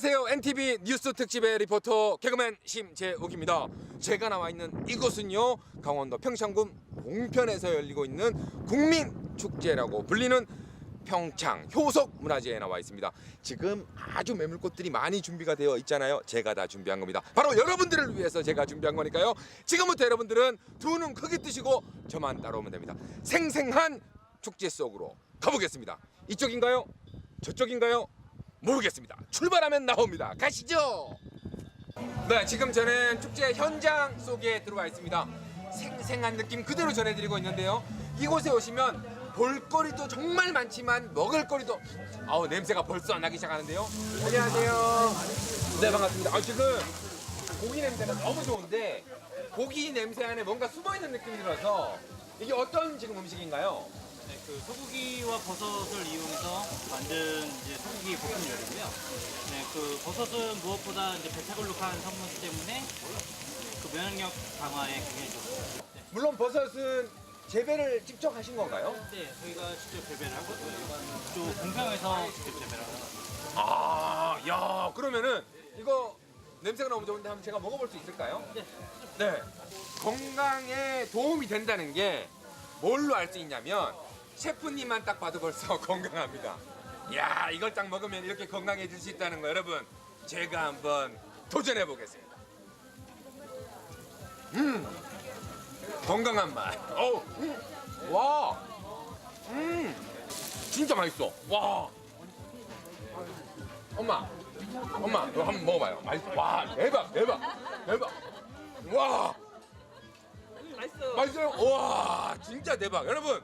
안녕하세요. NTV 뉴스 특집의 리포터 개그맨 심재욱입니다. 제가 나와 있는 이곳은요 강원도 평창군 봉편에서 열리고 있는 국민 축제라고 불리는 평창 효석 문화제에 나와 있습니다. 지금 아주 매물꽃들이 많이 준비가 되어 있잖아요. 제가 다 준비한 겁니다. 바로 여러분들을 위해서 제가 준비한 거니까요. 지금부터 여러분들은 두 눈 크게 뜨시고 저만 따라오면 됩니다. 생생한 축제 속으로 가보겠습니다. 이쪽인가요? 저쪽인가요? 모르겠습니다. 출발하면 나옵니다. 가시죠. 네, 지금 저는 축제 현장 속에 들어와 있습니다. 생생한 느낌 그대로 전해드리고 있는데요. 이곳에 오시면 볼거리도 정말 많지만 먹을거리도 아우 냄새가 벌써 나기 시작하는데요. 안녕하세요. 네 반갑습니다. 아 지금 고기 냄새가 너무 좋은데 고기 냄새 안에 뭔가 숨어 있는 느낌이 들어서 이게 어떤 지금 음식인가요? 네, 그 소고기와 버섯을 이용해서 만든 이제 소고기 볶음 요리고요. 네, 그 버섯은 무엇보다 이제 베타글루칸 성분 때문에 그 면역력 강화에 굉장히 좋습니다. 네, 물론 버섯은 재배를 직접 하신 건가요? 네, 저희가 직접 재배를 하거든요. 또 공평에서 직접 재배를 하거든요. 아, 야, 그러면은 이거 냄새가 너무 좋은데 한번 제가 먹어볼 수 있을까요? 네. 네. 건강에 도움이 된다는 게 뭘로 알 수 있냐면 셰프님만 딱 봐도 벌써 건강합니다. 야, 이걸 딱 먹으면 이렇게 건강해질 수 있다는 거 여러분 제가 한번 도전해 보겠습니다. 음, 건강한 맛. 어우, 음, 와, 음, 진짜 맛있어. 와. 엄마, 엄마, 이거 한번 먹어봐요. 맛있어. 와, 대박, 대박, 대박. 와, 맛있어. 맛있어요. 와, 진짜 대박. 여러분,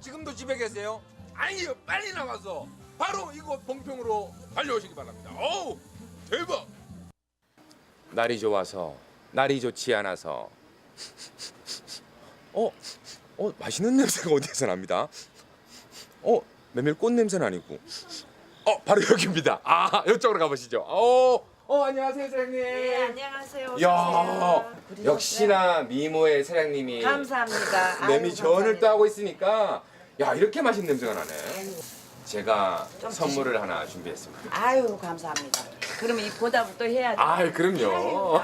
지금도 집에 계세요? 아니요, 빨리 나와서 바로 이곳 봉평으로 달려오시기 바랍니다. 어우, 대박. 날이 좋아서, 날이 좋지 않아서. 어, 어, 맛있는 냄새가 어디에서 납니다. 어, 메밀 꽃 냄새는 아니고. 어, 바로 여기입니다. 아, 이쪽으로 가보시죠. 어, 어, 안녕하세요, 사장님. 네, 안녕하세요. 야, 오세요. 역시나 미모의 사장님이 감사합니다. 매미 아유, 전을 감사합니다. 하고 있으니까 야 이렇게 맛있는 냄새가 나네. 제가 좀 선물을 하나 준비했습니다. 아유 감사합니다. 그러면 이 보답도 해야죠. 아, 그럼요.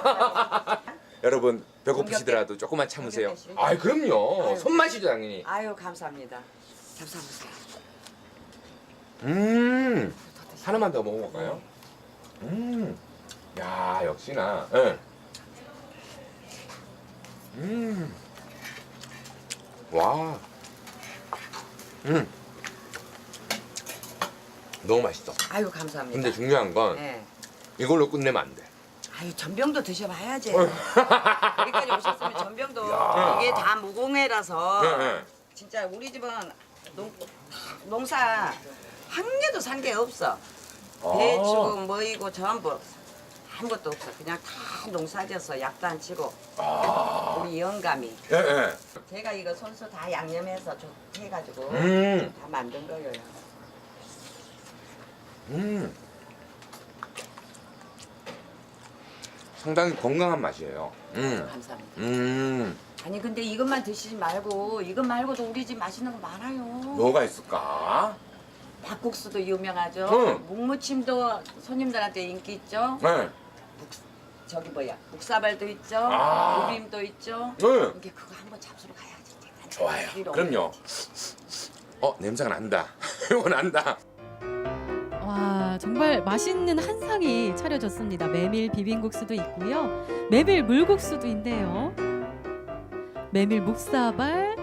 여러분 배고프시더라도 조금만 참으세요. 아, 그럼요. 아유. 손맛이죠, 당연히. 아유 감사합니다. 감사합니다. 음, 하나만 더 먹어볼까요? 음, 야 역시나. 예. 음, 와, 음, 너무 맛있어. 아유 감사합니다. 근데 중요한 건 네. 이걸로 끝내면 안 돼. 아유 전병도 드셔봐야지. 여기까지 오셨으면 전병도 야. 이게 다 무공해라서 네, 네. 진짜 우리 집은 농, 농사 한 개도 산 게 없어. 아. 배추고 뭐이고 전부 아무것도 없어. 그냥 다 농사져서 약도 안 치고 아. 우리 영감이 예, 예. 제가 이거 손수 다 양념해서 좀 해가지고 음, 다 만든 거예요. 음. 상당히 건강한 맛이에요. 음, 감사합니다. 음. 아니 근데 이것만 드시지 말고 이것 말고도 우리 집 맛있는 거 많아요. 뭐가 있을까? 닭국수도 유명하죠. 응. 묵무침도 손님들한테 인기 있죠. 네. 저기 뭐야 묵사발도 있죠. 아. 우빔도 있죠. 네. 이게 그거 한번 잡수러 가야지. 이제. 좋아요. 그럼요. 어 냄새가 난다. 이거 난다. 와 정말 맛있는 한 상이 차려졌습니다. 메밀 비빔국수도 있고요. 메밀 물국수도 있네요. 메밀 묵사발,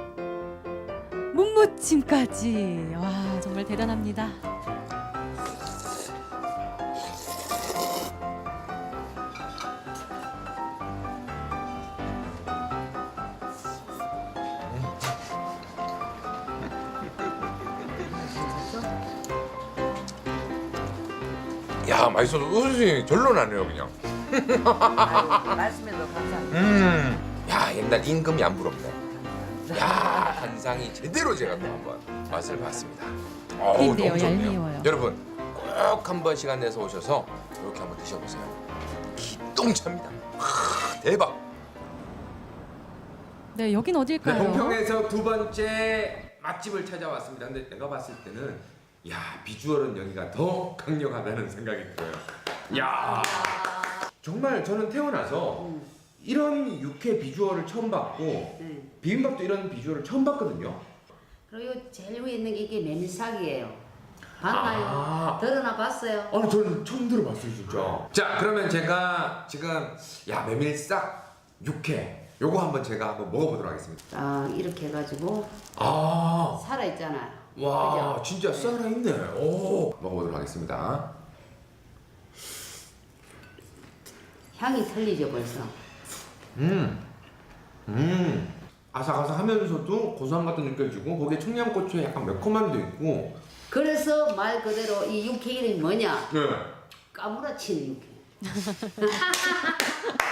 묵무침까지. 와 정말 대단합니다. 야 맛있어서 웃음이 절로 나네요 그냥. 아유, 말씀해도 감사합니다. 음. 야 옛날 임금이 안 부럽네. 야 한상이 제대로 제가 또 한번 맛을 봤습니다. 어우, 너무 좋네요. 얄미워요. 여러분 꼭 한번 시간 내서 오셔서 이렇게 한번 드셔보세요. 기똥차입니다. 하, 대박. 네 여긴 어딜까요? 봉평에서 두 번째 맛집을 찾아왔습니다. 근데 내가 봤을 때는 야 비주얼은 여기가 더 강력하다는 생각이 들어요. 야 정말 저는 태어나서 음. 이런 육회 비주얼을 처음 봤고 네. 비빔밥도 이런 비주얼을 처음 봤거든요. 그리고 제일 위에 있는 게 이게 메밀삭이에요. 봤나요? 아. 들어나 봤어요? 아니 저는 처음 들어봤어요 진짜. 자 그러면 제가 지금 야 메밀싹 육회 요거 한번 제가 한번 먹어보도록 하겠습니다. 딱 이렇게 해가지고 아. 살아 있잖아요. 와? 진짜 살아있네. 오 먹어보도록 하겠습니다. 향이 틀리죠 벌써. 음, 음, 아삭아삭하면서도 고소함 같은 느껴지고 거기에 청양고추에 약간 매콤함도 있고. 그래서 말 그대로 이 육회 이름이 뭐냐? 네. 까무라치는 육회.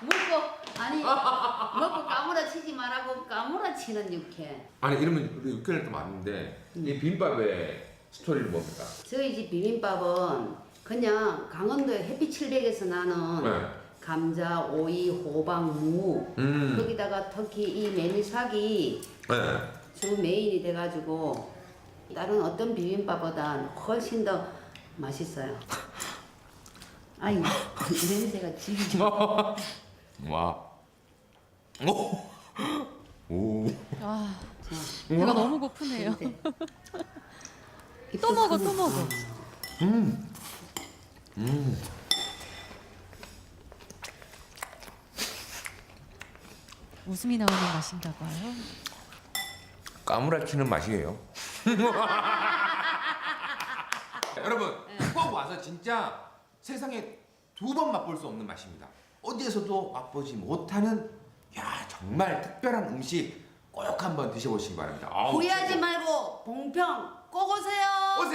먹고 아니 먹고 까무라치지 말라고 까무라치는 육회. 아니 이러면 우리 육회를 또 맞는데 이 비빔밥의 스토리는 뭡니까? 저희 집 비빔밥은 그냥 강원도 햇빛 700에서 나는 네. 감자, 오이, 호박, 무 음. 거기다가 특히 이 메밀삭이 네. 주 메인이 돼가지고 다른 어떤 비빔밥보다 훨씬 더 맛있어요. 아니 냄새가 지기. 와. 오. 오. 아, 배가 너무 고프네요. 또 먹어, 또 먹어. 음. 음. 웃음이 나오는 맛인가 봐요. 까무라치는 맛이에요. 여러분 꼭 와서 진짜 세상에 두 번 맛볼 수 없는 맛입니다. 어디에서도 맛보지 못하는 야 정말 특별한 음식 꼭 한번 드셔보시기 바랍니다. 아우, 후회하지 말고 봉평 꼭 오세요. 오세요.